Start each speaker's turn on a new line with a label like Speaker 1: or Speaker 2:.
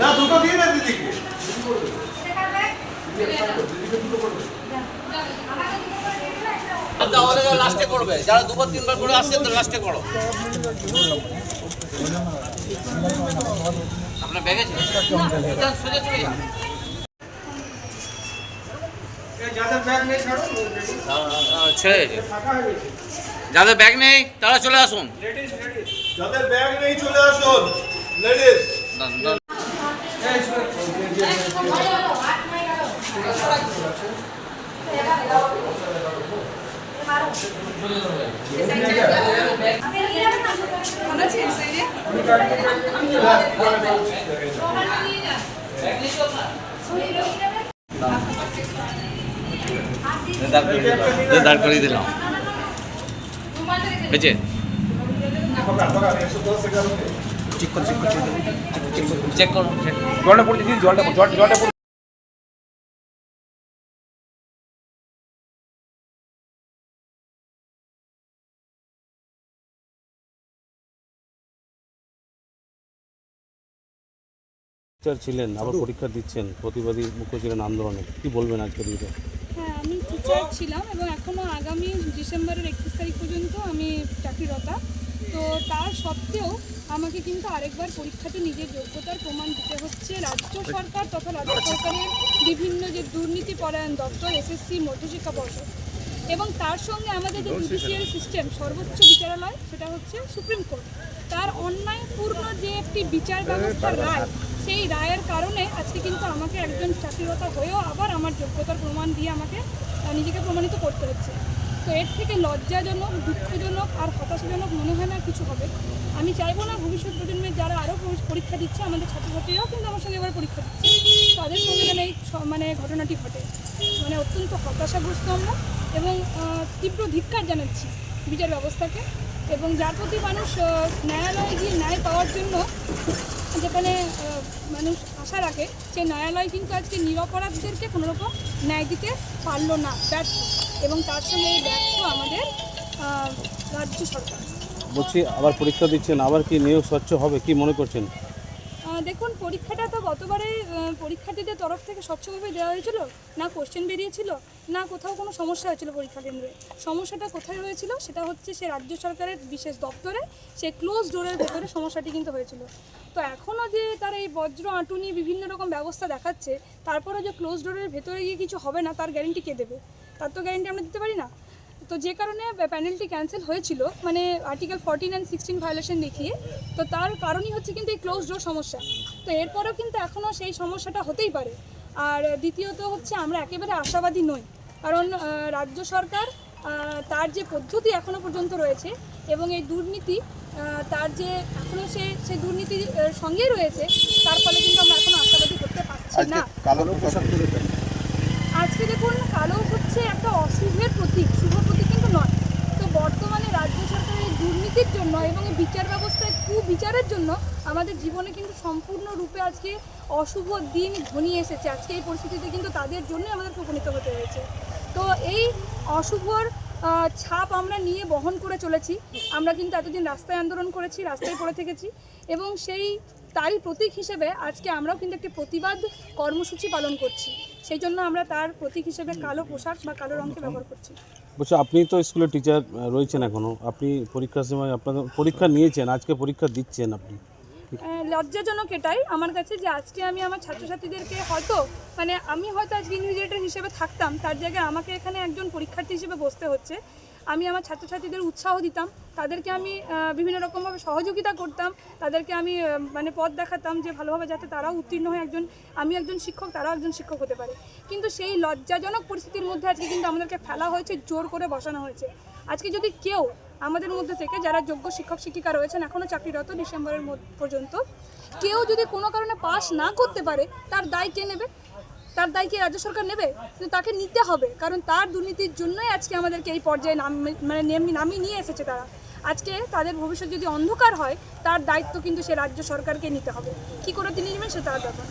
Speaker 1: না দুটো দিয়ে দেন দিদিকে।
Speaker 2: লাস্টে করবে যারা দুবার তিনবার করে আসছে তো লাস্টে করো। আপনার ব্যাগ সোজা চলে যান
Speaker 1: ছাড়ো
Speaker 2: ছেড়ে যাদের ব্যাগ নেই তারা চলে আসুন।
Speaker 1: যাদের ব্যাগ নেই চলে আসুন। লেডিস।
Speaker 2: দাঁড় করিয়ে দিলাম। হয়েছে
Speaker 3: ছিলেন, আবার পরীক্ষা দিচ্ছেন, প্রতিবাদী মুখ্য ছিলেন আন্দোলনে। কি বলবেন আজকের দিনে?
Speaker 4: হ্যাঁ আমি টিচার ছিলাম এবং এখনও আগামী ডিসেম্বরের একত্রিশ তারিখ পর্যন্ত আমি চাকরিরতা। তো তার সত্ত্বেও আমাকে কিন্তু আরেকবার পরীক্ষাতে নিজের যোগ্যতার প্রমাণ দিতে হচ্ছে। রাজ্য সরকার তথা রাজ্য সরকারের বিভিন্ন যে দুর্নীতি পরায়ণ দপ্তর এসএসসি মধ্যশিক্ষা পর্ষদ এবং তার সঙ্গে আমাদের যে জুডিশিয়াল সিস্টেম সর্বোচ্চ বিচারালয় সেটা হচ্ছে সুপ্রিম কোর্ট। তার অন্যায়পূর্ণ যে একটি বিচার ব্যবস্থার রায় সেই রায়ের কারণে আজকে কিন্তু আমাকে একজন চাকরিরতা হয়েও আবার আমার যোগ্যতার প্রমাণ দিয়ে আমাকে নিজেকে প্রমাণিত করতে হচ্ছে। তো এর থেকে লজ্জাজনক, দুঃখজনক আর হতাশাজনক মনে হয় না কিছু হবে। আমি চাইব না ভবিষ্যৎ প্রজন্মের যারা আরও পরীক্ষা দিচ্ছে, আমাদের ছাত্রছাত্রীরাও কিন্তু আমার সঙ্গে এবার পরীক্ষা দিচ্ছে। তাদের সঙ্গে যেন এই মানে ঘটনাটি ঘটে। মানে অত্যন্ত হতাশাগ্রস্ত আমরা এবং তীব্র ধিক্কার জানাচ্ছি বিচার ব্যবস্থাকে এবং যার প্রতি মানুষ ন্যায়ালয়ে গিয়ে ন্যায় পাওয়ার জন্য যেখানে মানুষ আশা রাখে সেই ন্যায়ালয় কিন্তু আজকে নিরপরাধদেরকে কোনোরকম ন্যায় দিতে পারল না। ব্যর্থ। এবং তার সঙ্গে এই ব্যর্থ আমাদের রাজ্য সরকার।
Speaker 3: বলছি আবার পরীক্ষা দিচ্ছেন আবার কি নিয়োগ স্বচ্ছ হবে কি মনে করছেন?
Speaker 4: দেখুন পরীক্ষাটা তো গতবারে পরীক্ষার্থীদের তরফ থেকে স্বচ্ছভাবে দেওয়া হয়েছিল। না কোশ্চেন বেরিয়েছিল না কোথাও কোনো সমস্যা হয়েছিল পরীক্ষা কেন্দ্রে। সমস্যাটা কোথায় হয়েছিল সেটা হচ্ছে সে রাজ্য সরকারের বিশেষ দপ্তরে সে ক্লোজ ডোরের ভেতরে সমস্যাটি কিন্তু হয়েছিল। তো এখনও যে তারা এই বজ্র আঁটুনি বিভিন্ন রকম ব্যবস্থা দেখাচ্ছে তারপরে যে ক্লোজ ডোরের ভেতরে গিয়ে কিছু হবে না তার গ্যারেন্টি কে দেবে? তার তো গ্যারেন্টি আমরা দিতে পারি না। তো যে কারণে প্যানেলটি ক্যান্সেল হয়েছিল মানে article fourteen and sixteen violation দেখিয়ে তো তার কারণই হচ্ছে কিন্তু এই ক্লোজ ডোর সমস্যা। তো এরপরেও কিন্তু এখনও সেই সমস্যাটা হতেই পারে। আর দ্বিতীয়ত হচ্ছে আমরা একেবারে আশাবাদী নই। কারণ রাজ্য সরকার তার যে পদ্ধতি এখনও পর্যন্ত রয়েছে এবং এই দুর্নীতি তার যে এখনও সে সেই দুর্নীতির সঙ্গেই রয়েছে তার ফলে কিন্তু আমরা এখনও আশাবাদী করতে পারছি না। আজকে দেখুন কালো একটা অশুভের প্রতীক। শুভ প্রতীক কিন্তু নয়। তো বর্তমানে রাজ্য সরকারের দুর্নীতির জন্য এবং এই বিচার ব্যবস্থায় কুবিচারের জন্য আমাদের জীবনে কিন্তু সম্পূর্ণরূপে আজকে অশুভ দিন ঘনিয়ে এসেছে। আজকে এই পরিস্থিতিতে কিন্তু তাদের জন্যই আমাদেরকে উপনীত হতে হয়েছে। তো এই অশুভর ছাপ আমরা নিয়ে বহন করে চলেছি। আমরা কিন্তু এতদিন রাস্তায় আন্দোলন করেছি, রাস্তায় পড়ে থেকেছি এবং সেই তারই প্রতীক হিসেবে আজকে আমরাও কিন্তু একটি প্রতিবাদ কর্মসূচি পালন করছি। সেই জন্য আমরা তার প্রতীক হিসেবে কালো পোশাক বা কালো রঙকে ব্যবহার করছি।
Speaker 3: বলছি আপনি তো স্কুলের টিচার রয়েছেন এখনও আপনি পরীক্ষার সময় আপনাদের পরীক্ষা নিয়েছেন আজকে পরীক্ষা দিচ্ছেন আপনি।
Speaker 4: লজ্জাজনক এটাই আমার কাছে যে আজকে আমি আমার ছাত্রছাত্রীদেরকে হয়তো মানে আমি হয়তো আজকে ইনভিজিলেটর হিসেবে থাকতাম তার জায়গায় আমাকে এখানে একজন পরীক্ষার্থী হিসেবে বসতে হচ্ছে। আমি আমার ছাত্রছাত্রীদের উৎসাহ দিতাম, তাদেরকে আমি বিভিন্ন রকমভাবে সহযোগিতা করতাম, তাদেরকে আমি মানে পথ দেখাতাম যে ভালোভাবে যাতে তারাও উত্তীর্ণ হয় একজন, আমি একজন শিক্ষক, তারাও একজন শিক্ষক হতে পারে। কিন্তু সেই লজ্জাজনক পরিস্থিতির মধ্যে আজকে কিন্তু আমাদেরকে ফেলা হয়েছে, জোর করে বসানো হয়েছে। আজকে যদি কেউ আমাদের মধ্যে থেকে যারা যোগ্য শিক্ষক, শিক্ষিকা রয়েছেন, এখনও চাকরিরত ডিসেম্বরের পর্যন্ত, কেউ যদি কোনো কারণে পাস না করতে পারে, তার দায় কে নেবে? তার দায় কি রাজ্য সরকার নেবে? কিন্তু তাকে নিতে হবে। কারণ তার দুর্নীতির জন্যই আজকে আমাদেরকে এই পর্যায়ে নাম মানে নেমে নামিয়ে নিয়ে এসেছে তারা। আজকে তাদের ভবিষ্যৎ যদি অন্ধকার হয়, তার দায়িত্ব কিন্তু সে রাজ্য সরকারকে নিতে হবে। কি করে তিনি নেবেন সে তার ব্যাপার